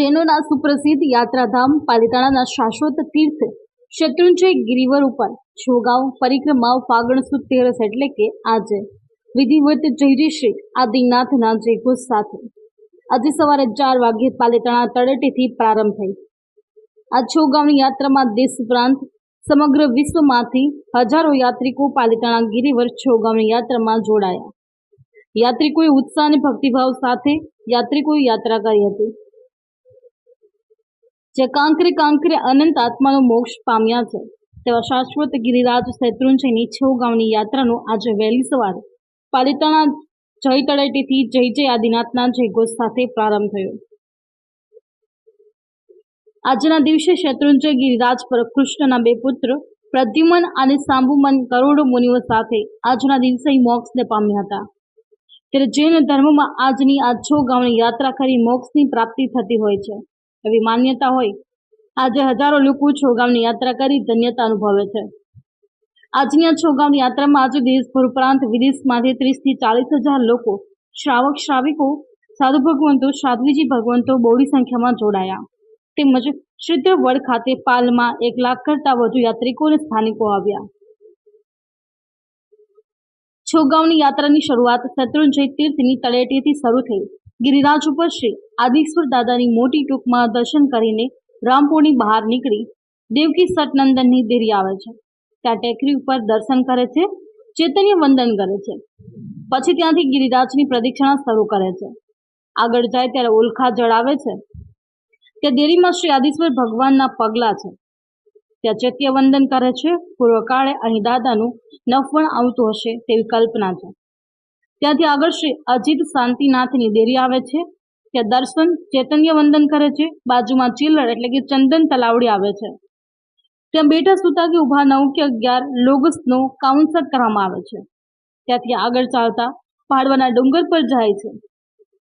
ચેનોના સુપ્રસિદ્ધ યાત્રાધામ પાલિતાણાના શાશ્વત તીર્થ શત્રુંજય ગિરિવર ઉપર છોગાવ પરિક્રમા ફાગણ સુદ એટલે કે આજે. વિધિવત જય જય શ્રી આદિનાથના જયઘોષ સાથે. આજે સવારે ચાર વાગ્યે પાલિતાણા તળેટીથી પ્રારંભ થઈ. આ છોગાંવની યાત્રામાં દેશ ઉપરાંત સમગ્ર વિશ્વમાંથી હજારો યાત્રિકો પાલિતાણા ગિરિવર છોગાંવની યાત્રામાં જોડાયા. યાત્રિકોએ ઉત્સાહ અને ભક્તિભાવ સાથે યાત્રિકોએ યાત્રા કરી હતી. જે કાંકરે કાંકરે અનંત આત્માનો મોક્ષ પામ્યા છે. તેવા શાશ્વત ગિરિરાજ શેત્રુંજયની છ ગામની યાત્રાનું આજે વહેલી સવારે પાલિતાણા જય તળેટીથી જય જય આદિનાથના જયઘોષ સાથે પ્રારંભ થયો. આજના દિવસે શેત્રુંજય ગિરિરાજ પર કૃષ્ણના બે પુત્ર પ્રદ્યુમન અને સાંબુમન કરોડો મુનિઓ સાથે આજના દિવસે મોક્ષને પામ્યા હતા. ત્યારે જૈન ધર્મમાં આજની આ છ ગામની યાત્રા કરી મોક્ષની પ્રાપ્તિ થતી હોય છે. એવી માન્યતા હોય. આજે હજારો લોકો છોગામની યાત્રા કરી ધન્યતા અનુભવે છે. આજની આ છોગામની યાત્રામાં આજે દેશભર ઉપરાંત વિદેશમાંથી ત્રીસથી ચાલીસ હજાર લોકો શ્રાવક શ્રાવિકો, સાધુ ભગવંતો, સાધ્વીજી ભગવંતો બહોળી સંખ્યામાં જોડાયા. તેમજ સિદ્ધવડ ખાતે પાલમાં એક લાખ કરતા વધુ યાત્રિકો અને સ્થાનિકો આવ્યા. છોગાવની યાત્રાની શરૂઆત શત્રુંજય તીર્થની તળેટીથી શરૂ થઈ. ગિરિરાજ ઉપર શ્રી આદિશ્વર દાદાની મોટી ટૂંકમાં દર્શન કરીને રામપુરની બહાર નીકળી દેવકી સટનંદનની દેરી આવે છે. ત્યાં ટેકરી ઉપર દર્શન કરે છે, ચૈતન્ય વંદન કરે છે. પછી ત્યાંથી ગિરિરાજની પ્રદક્ષિણા શરૂ કરે છે. આગળ જાય ત્યારે ઓલખા જળાવે છે. ત્યાં દેરીમાં શ્રી આદિશ્વર ભગવાનના પગલા છે. ત્યાં ચૈત્ય વંદન કરે છે, પૂર્વકાળે અહીં દાદાનું નફવણ આવતું હશે તેવી કલ્પના છે. ત્યાંથી આગળ શ્રી અજીત શાંતિનાથની દેરી આવે છે ત્યાં દર્શન ચૈતન્ય વંદન કરે છે, બાજુમાં ચિલ્લર એટલે કે ચંદન તલાવડી આવે છે. ત્યાં બેઠા સુતા કે ઊભા નવ કે અગિયાર લોગસનો કાઉન્સર કરવામાં આવે છે. ત્યાંથી આગળ ચાલતા પાડવાના ડુંગર પર જાય છે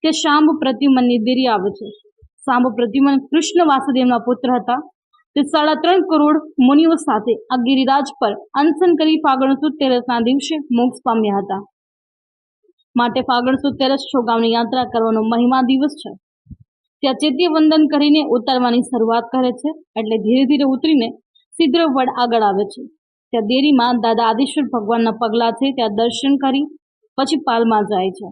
તે શાંભ પ્રદ્યુમનની દેરી આવે છે. શાંભ પ્રદ્યુમન કૃષ્ણ વાસુદેવના પુત્ર હતા. તે સાડા ત્રણ કરોડ મુનિઓ સાથે આ ગિરિરાજ પર અનશન કરી ફાગણ સુદ તેરસના દિવસે મોક્ષ પામ્યા હતા. માટે ફાગણ સુદ તેરસ છોગાવની યાત્રા કરવાનો મહિમા દિવસ છે. ત્યાં ચેતી વંદન કરીને ઉતારવાની શરૂઆત કરે છે. એટલે ધીરે ધીરે ઉતરીને સિદ્ધ વડ આગળ આવે છે. ત્યાં દેરીમાં દાદા આદિશ્વર ભગવાનના પગલા છે. ત્યાં દર્શન કરી પછી પાલમાં જાય છે.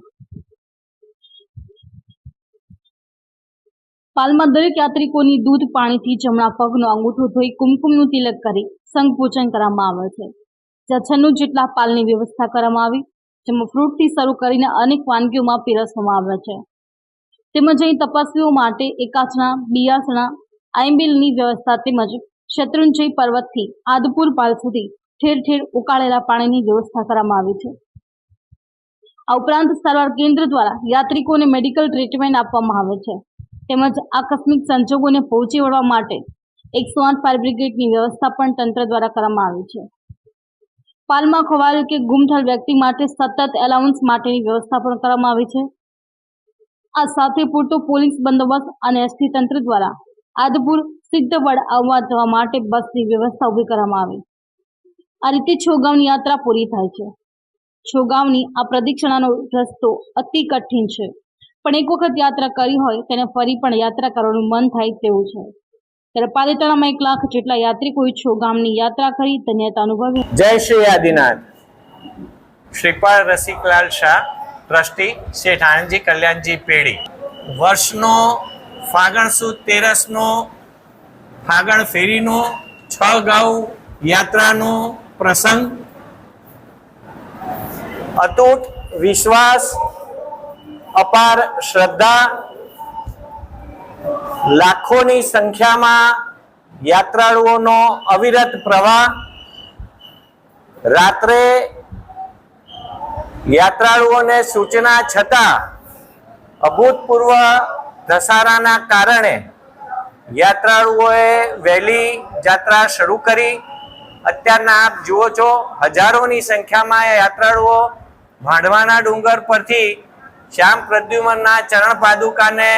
પાલમાં દરેક યાત્રિકોની દૂધ, પાણીથી જમણા પગનો અંગૂઠો ધોઈ કુમકુમનું તિલક કરી સંઘ પૂજન કરવામાં આવે છે. જ્યાં છન્નું જેટલા પાલની વ્યવસ્થા કરવામાં આવી જેમાં ફ્રૂટથી શરૂ કરીને અનેક વાનગીઓમાં પીરસવામાં આવે છે. તેમજ અહીં તપાસવીઓ માટે એકાચના બિયાસણા આઈમ્બિલની વ્યવસ્થા તેમજ શત્રુંજય પર્વતથી આદપુર પાલ સુધી ઠેર ઠેર ઉકાળેલા પાણીની વ્યવસ્થા કરવામાં આવી છે. આ ઉપરાંત સારવાર કેન્દ્ર દ્વારા યાત્રિકોને મેડિકલ ટ્રીટમેન્ટ આપવામાં આવે છે. તેમજ આકસ્મિક સંજોગોને પહોંચી વળવા માટે એકસો આઠ ફાયર બ્રિગેડની વ્યવસ્થા પણ તંત્ર દ્વારા કરવામાં આવી છે. પાલમાં ખોવાયેલ કે ગુમ થયેલ વ્યક્તિ માટે સતત એલાઉન્સ માટેની વ્યવસ્થા પણ કરવામાં આવી છે. આ સાથે પૂરતો પોલીસ બંદોબસ્ત અને એસટી તંત્ર દ્વારા આદપુર સિદ્ધવડ આવવા જવા માટે બસની વ્યવસ્થા ઊભી કરવામાં આવી. આ રીતે છોગાવની યાત્રા પૂરી થાય છે. છોગાવની આ પ્રદક્ષિણાનો રસ્તો અતિ કઠિન છે. પણ એક વખત યાત્રા કરી હોય તેને ફરી પણ યાત્રા કરવાનું મન થાય તેવું છે. ત્યારે પાલિતાણામાં એક લાખ જેટલા યાત્રિકોએ છોગામની યાત્રા કરી ધન્યતા અનુભવી. જય શ્રી આદિનાથ. શ્રીપાલ રસિકલાલ શાહ ટ્રસ્ટી શેઠ આનંદજી કલ્યાણજી પેઢી. વર્ષનો ફાગણ સુદ તેરસનો ફાગણ ફેરીનો છ ગાઉ યાત્રાનો પ્રસંગ. અતૂટ વિશ્વાસ અપાર શ્રદ્ધા લાખોની સંખ્યામાં યાત્રાળુઓનો અવિરત પ્રવાહ, રાત્રે યાત્રાળુઓને સૂચના છતાં અભૂતપૂર્વ ધસારાના કારણે યાત્રાળુઓએ વહેલી યાત્રા શરૂ કરી. અત્યારના આપ જુઓ છો, હજારોની સંખ્યામાં યાત્રાળુઓ ભાંડવાના ડુંગર પરથી શ્યામ પ્રદ્યુમનના ચરણ પાદુકાને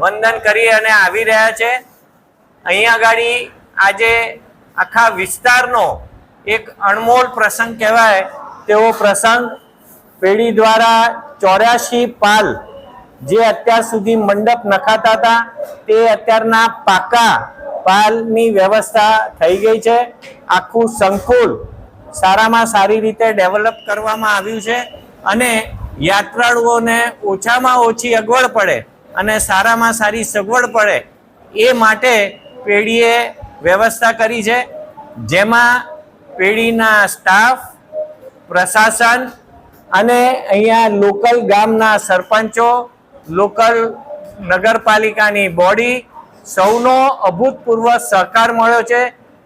વંદન કરી અને આવી રહ્યા છે. અહીંયા ગાડી આજે આખા વિસ્તારનો એક અણમોલ પ્રસંગ કહેવાય. તેવો પ્રસંગ પેઢી દ્વારા ચોર્યાસી પાલ જે અત્યાર સુધી મંડપ નખાતા હતા, તે અત્યારના પાકા પાલની વ્યવસ્થા થઈ ગઈ છે. આખું સંકુલ સારામાં સારી રીતે ડેવલપ કરવામાં આવ્યું છે અને યાત્રાળુઓને ઓછામાં ઓછી અગવડ પડે અને સારામાં સારી સગવડ પડે એ માટે પેઢીએ વ્યવસ્થા કરી છે. જેમાં પેઢીના સ્ટાફ પ્રશાસન અને અહીંયા લોકલ ગામના સરપંચો લોકલ નગરપાલિકાની બોડી સૌનો અભૂતપૂર્વ સહકાર મળ્યો છે.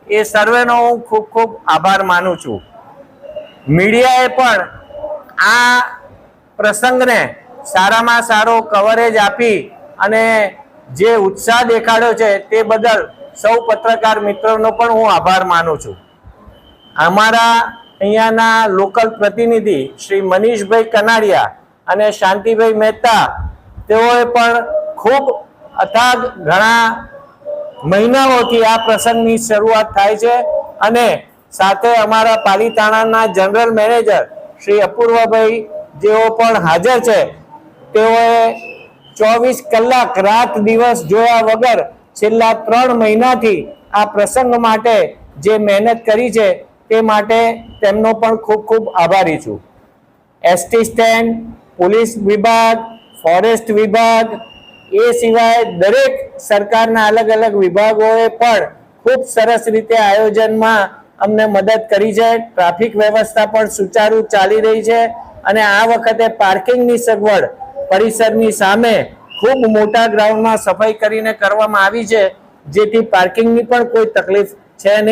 એ સર્વેનો હું ખૂબ ખૂબ આભાર માનું છું. મીડિયાએ પણ આ પ્રસંગને સારામાં સારો કવરેજ આપી અને જે ઉત્સાહ દેખાડ્યો છે તે બદલ સૌ પત્રકાર મિત્રોનો પણ હું આભાર માનું છું. અમારા અહીંયાના લોકલ પ્રતિનિધિ શ્રી મનીષભાઈ કનાડિયા અને શાંતિભાઈ મહેતા તેઓએ પણ ખૂબ અથાગ ઘણા મહિનાઓથી આ પ્રસંગની શરૂઆત થાય છે અને સાથે અમારા પાલીતાણાના જનરલ મેનેજર શ્રી અપૂર્વભાઈ જેઓ પણ હાજર છે તેઓએ ચોવીસ કલાક રાત દિવસ જોયા વગર છેલ્લા ત્રણ મહિનાથી આ પ્રસંગ માટે જે મહેનત કરી છે તે માટે તેમનો પણ ખૂબ ખૂબ આભારી છું. એસટી સ્ટેન્ડ, પોલીસ વિભાગ, ફોરેસ્ટ વિભાગ, એ સિવાય દરેક સરકારના અલગ અલગ વિભાગોએ પણ ખૂબ સરસ રીતે આયોજનમાં અમને મદદ કરી છે. ટ્રાફિક વ્યવસ્થા પણ સુચારુ ચાલી રહી છે અને આ વખતે પાર્કિંગની સગવડ પરિસરની સામે ખૂબ મોટા ગ્રાઉન્ડમાં સફાઈ કરીને કરવામાં આવી છે, જેથી પાર્કિંગની પણ કોઈ તકલીફ છે નહીં.